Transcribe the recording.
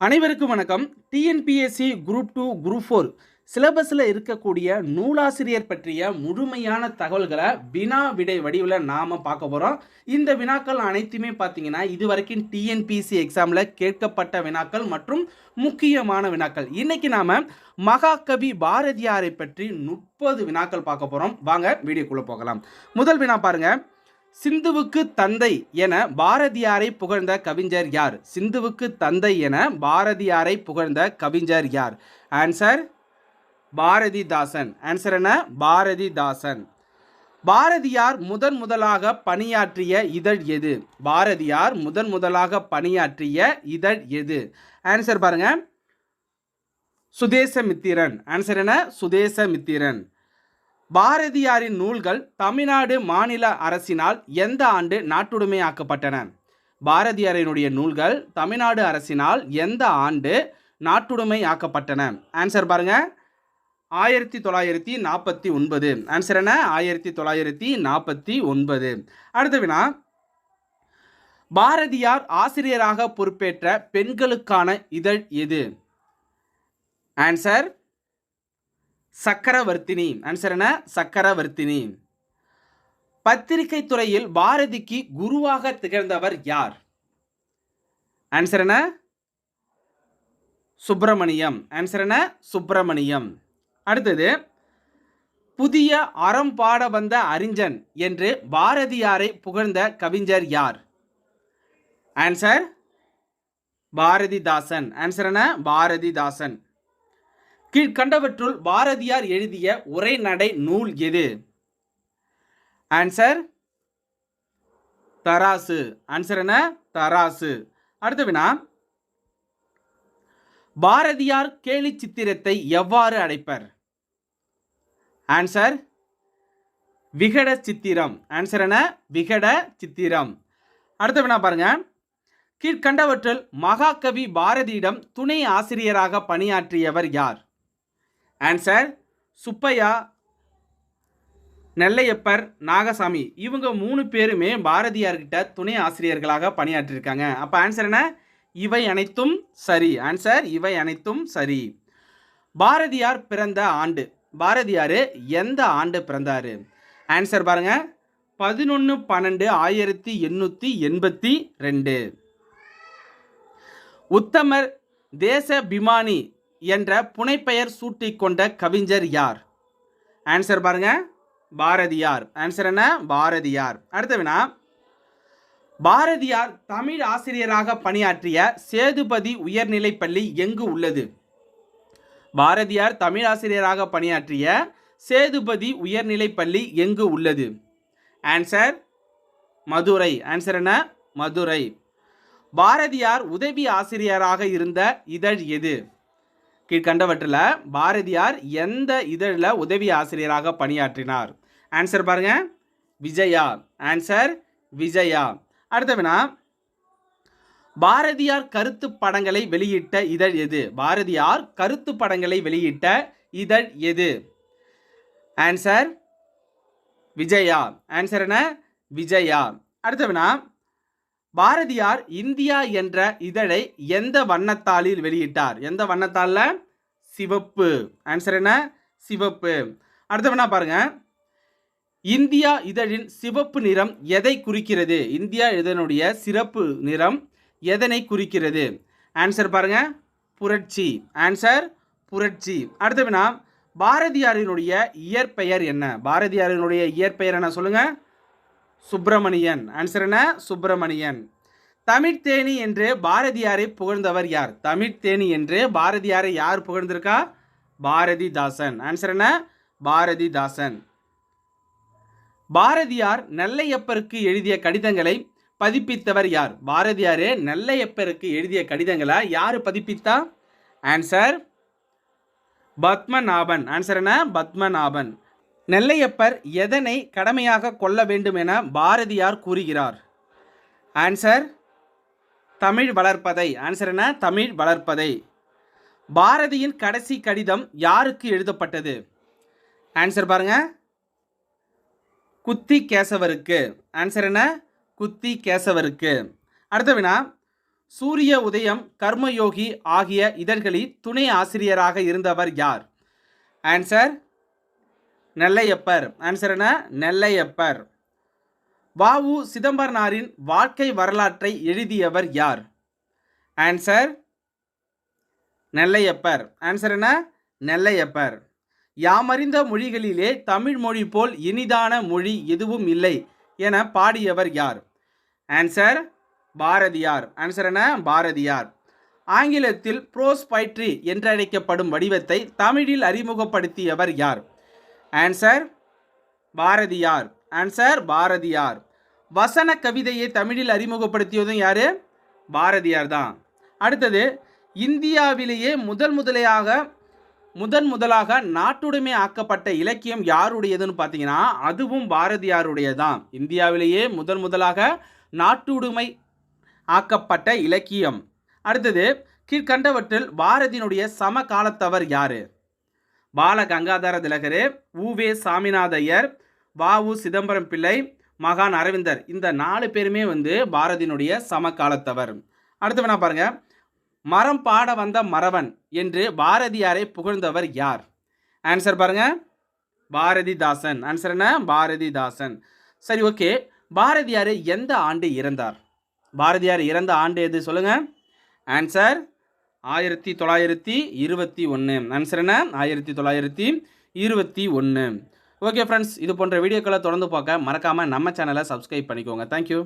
அனைவருக்கும் வணக்கம். TNPSC group two group four சிலபஸில் இருக்கக்கூடிய நூலாசிரியர் பற்றிய முழுமையான தகவல்களை வினா விடை வடிவில் நாம் பார்க்க போகிறோம் இந்த வினாக்கள் அனைத்துமே பார்த்தீங்கன்னா இது வரைக்கும் டிஎன்பிஎஸ்சி எக்ஸாமில் கேட்கப்பட்ட வினாக்கள் மற்றும் முக்கியமான வினாக்கள். இன்றைக்கி நாம் மகாகவி பாரதியாரை பற்றி முப்பது வினாக்கள் பார்க்க போகிறோம் வாங்க வீடியோக்குள்ளே போகலாம். முதல் வினா பாருங்கள் சிந்துவுக்கு தந்தை என பாரதியாரை புகழ்ந்த கவிஞர் யார்? சிந்துவுக்கு தந்தை என பாரதியாரை புகழ்ந்த கவிஞர் யார்? ஆன்சர் பாரதிதாசன். ஆன்சர் என்ன? பாரதிதாசன். பாரதியார் முதன் முதலாக பணியாற்றிய இதழ் எது? பாரதியார் முதன் முதலாக பணியாற்றிய இதழ் எது? ஆன்சர் பாருங்க. சுதேசமித்திரன். ஆன்சர் என்ன? சுதேசமித்திரன். பாரதியாரின் நூல்கள் தமிழ்நாடு மாநில அரசினால் எந்த ஆண்டு நாட்டுடைமையாக்கப்பட்டன? பாரதியாரினுடைய நூல்கள் தமிழ்நாடு அரசினால் எந்த ஆண்டு நாட்டுடைமை ஆக்கப்பட்டன ஆன்சர் பாருங்க. ஆயிரத்தி தொள்ளாயிரத்தி நாற்பத்தி ஒன்பது. ஆன்சர் என்ன? ஆயிரத்தி தொள்ளாயிரத்தி நாற்பத்தி ஒன்பது. அடுத்த வினா. பாரதியார் ஆசிரியராக பொறுப்பேற்ற பெண்களுக்கான இதழ் எது? ஆன்சர் சக்கரவர்த்தினி. ஆன்சர் என்ன? சக்கரவர்த்தினி. பத்திரிகை துறையில் பாரதிக்கு குருவாக திகழ்ந்தவர் யார்? ஆன்சர் என்ன? சுப்பிரமணியம். ஆன்சர் என்ன? சுப்பிரமணியம். அடுத்தது புதிய அறம் பாட வந்த அறிஞன் என்று பாரதியாரை புகழ்ந்த கவிஞர் யார்? ஆன்சர் பாரதிதாசன். ஆன்சர் என்ன? பாரதிதாசன். கீழ்கண்டவற்றுள் பாரதியார் எழுதிய உரைநடை நூல் எது? ஆன்சர் தராசு. ஆன்சர் என்ன? தராசு. அடுத்த வினா. பாரதியார் கேலி சித்திரத்தை எவ்வாறு அடைப்பர்? ஆன்சர் விகட சித்திரம். ஆன்சர் என்ன? விகட சித்திரம். அடுத்த வினா பாருங்க. கீழ்கண்டவற்றில் மகாகவி பாரதியிடம் துணை ஆசிரியராக பணியாற்றியவர் யார்? ஆன்சர் சுப்பையா நெல்லையப்பர் நாகசாமி இவங்க மூணு பேருமே பாரதியார்கிட்ட துணை ஆசிரியர்களாக பணியாற்றியிருக்காங்க. அப்போ ஆன்சர் என்ன? இவை அனைத்தும் சரி. ஆன்சர் இவை அனைத்தும் சரி. பாரதியார் பிறந்த ஆண்டு. பாரதியார் எந்த ஆண்டு பிறந்தார்? ஆன்சர் பாருங்க. பதினொன்று பன்னெண்டு ஆயிரத்தி எண்ணூற்றி எண்பத்தி ரெண்டு. உத்தமர் தேச பிமானி என்ற புனைப்பெயர் சூட்டிக்கொண்ட கவிஞர் யார்? ஆன்சர் பாருங்க. பாரதியார். ஆன்சர் என்ன? பாரதியார். அடுத்த வினா பாரதியார் தமிழ் ஆசிரியராக பணியாற்றிய சேதுபதி உயர்நிலைப் பள்ளி எங்கு உள்ளது? பாரதியார் தமிழ் ஆசிரியராக பணியாற்றிய சேதுபதி உயர்நிலைப் பள்ளி எங்கு உள்ளது? ஆன்சர் மதுரை. ஆன்சர் என்ன? மதுரை. பாரதியார் உதவி ஆசிரியராக இருந்த இதழ் எது? கீழ்கண்டவற்றில் பாரதியார் எந்த இதழில் உதவி ஆசிரியராக பணியாற்றினார்? ஆன்சர் பாருங்க. விஜயா. ஆன்சர் விஜயா. அடுத்த வினா. பாரதியார் கருத்து படங்களை வெளியிட்ட இதழ் எது? பாரதியார் கருத்து படங்களை வெளியிட்ட இதழ் எது? ஆன்சர் விஜயா. ஆன்சர் என்ன? விஜயா. அடுத்த வினா. பாரதியார் இந்தியா என்ற இதழை எந்த வண்ணத்தாளில் வெளியிட்டார்? எந்த வண்ணத்தாளில்? சிவப்பு. ஆன்சர் என்ன? சிவப்பு. அடுத்த வேணா பாருங்க. இந்தியா இதழின் சிவப்பு நிறம் எதை குறிக்கிறது? இந்தியா இதனுடைய சிறப்பு நிறம் எதனை குறிக்கிறது? ஆன்சர் பாருங்க. புரட்சி. ஆன்சர் புரட்சி. அடுத்த வினா பாரதியாரினுடைய இயற்பெயர் என்ன? பாரதியாரினுடைய இயற்பெயர் என்ன? சொல்லுங்கள் சுப்பிரமணியன். ஆன்சர் என்ன? சுப்பிரமணியன். தமிழ்த்தேனி என்று பாரதியாரை புகழ்ந்தவர் யார்? தமிழ்த்தேனி என்று பாரதியாரை யார் புகழ்ந்திருக்கா? பாரதிதாசன். ஆன்சர் என்ன? பாரதிதாசன். பாரதியார் நெல்லையப்பருக்கு எழுதிய கடிதங்களை பதிப்பித்தவர் யார்? பாரதியார் நெல்லையப்பருக்கு எழுதிய கடிதங்களை யார் பதிப்பித்தா? ஆன்சர் பத்மநாபன். ஆன்சர் என்ன? பத்மநாபன். நெல்லையப்பர் எதனை கடமையாக கொள்ள வேண்டும் என பாரதியார் கூறுகிறார். ஆன்சர் தமிழ் வளர்ப்பதை. ஆன்சர் என்ன? தமிழ் வளர்ப்பதை. பாரதியின் கடைசி கடிதம் யாருக்கு எழுதப்பட்டது? ஆன்சர் பாருங்க. குத்தி கேசவருக்கு ஆன்சர் என்ன? குத்தி கேசவருக்கு அடுத்த வினா சூரிய உதயம் கர்மயோகி ஆகிய இதழ்களில் துணை ஆசிரியராக இருந்தவர் யார்? ஆன்சர் நெல்லையப்பர். ஆன்சர் என்ன? நெல்லையப்பர். வாவு சிதம்பரனாரின் வாழ்க்கை வரலாற்றை எழுதியவர் யார்? ஆன்சர் நெல்லையப்பர். ஆன்சர் என்ன? நெல்லையப்பர். யாமறிந்த மொழிகளிலே தமிழ் மொழி போல் இனிதான மொழி எதுவும் இல்லை என பாடியவர் யார்? ஆன்சர் பாரதியார். ஆன்சர் என்ன? பாரதியார். ஆங்கிலத்தில் ப்ரோஸ் பைட்ரி என்றழைக்கப்படும் வடிவத்தை தமிழில் அறிமுகப்படுத்தியவர் யார்? ஆன்சர் பாரதியார். ஆன்சர் பாரதியார். வசன கவிதையை தமிழில் அறிமுகப்படுத்தியதும் யாரு? பாரதியார் தான். அடுத்தது இந்தியாவிலேயே முதல் முதலையாக முதன் முதலாக நாட்டுடைமை ஆக்கப்பட்ட இலக்கியம் யாருடையதுன்னு பார்த்தீங்கன்னா அதுவும் பாரதியாருடையதான் இந்தியாவிலேயே முதன் முதலாக நாட்டுடைமை ஆக்கப்பட்ட இலக்கியம். அடுத்தது கீழ்கண்டவற்றில் பாரதியினுடைய சமகாலத்தவர் யாரு? பால கங்காதர திலகரே உவே சாமிநாதையர் வாவு சிதம்பரம் பிள்ளை மகான் அரவிந்தர். இந்த நாலு பேருமே வந்து பாரதியினுடைய சமகாலத்தவர். அடுத்து வேணா பாருங்க. மரம் பாட வந்த மறவன் என்று பாரதியாரை புகழ்ந்தவர் யார்? ஆன்சர் பாருங்க. பாரதிதாசன். ஆன்சர் என்ன? பாரதிதாசன். சரி ஓகே பாரதியார் எந்த ஆண்டு இறந்தார்? பாரதியார் இறந்த ஆண்டு எது? சொல்லுங்க. ஆன்சர் ஆயிரத்தி தொள்ளாயிரத்தி இருபத்தி ஒன்று ஆன்சர் என்ன? ஆயிரத்தி தொள்ளாயிரத்தி இருபத்தி ஒன்று ஓகே ஃப்ரெண்ட்ஸ் இது போன்ற வீடியோக்களை தொடர்ந்து பார்க்க மறக்காமல் நம்ம சேனலை சப்ஸ்கிரைப் பண்ணிக்கோங்க. தேங்க்யூ